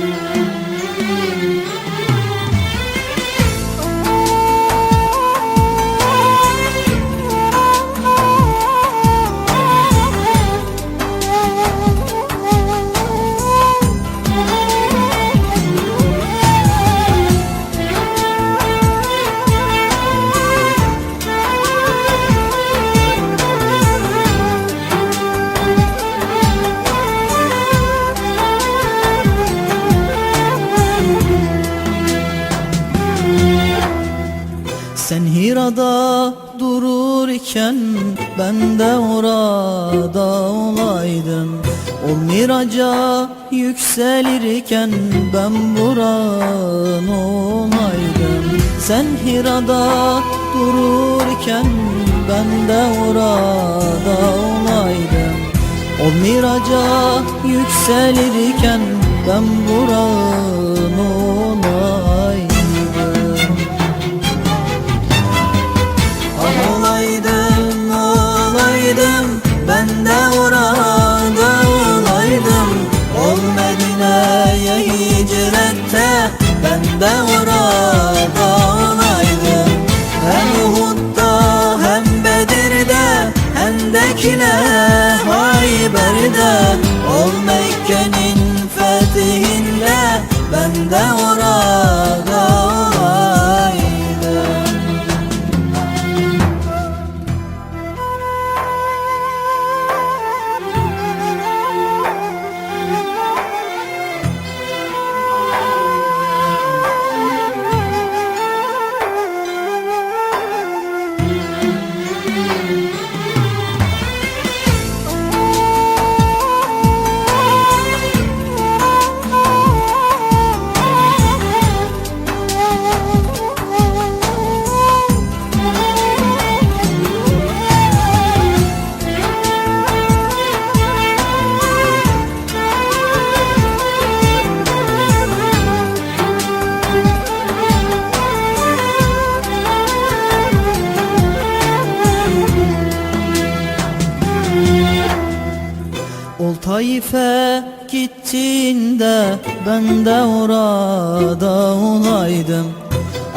Müzik Mirada dururken ben de orada olaydım. O miraca yükselirken ben buran olaydım. Sen Hira'da dururken ben de orada olaydım. O miraca yükselirken ben buran olaydım Ben de orada olaydım Hem Uhud'da hem Bedir'de Hendek'le Hayber'de. Ol Mekke'nin fethinde Ben de orada Taif'e gittiğinde ben de orada olaydım.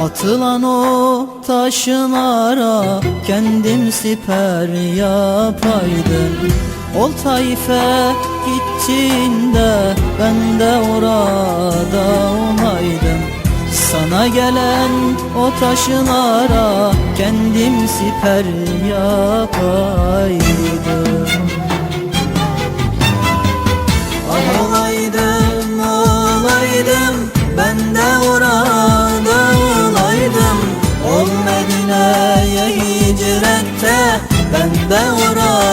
Atılan o taşlara kendim siper yapaydım Ol Taif'e gittiğinde ben de orada olaydım. Sana gelen o taşlara kendim siper yapaydım Ben de orada olaydım Ol Medine'ye hicrette Ben de orada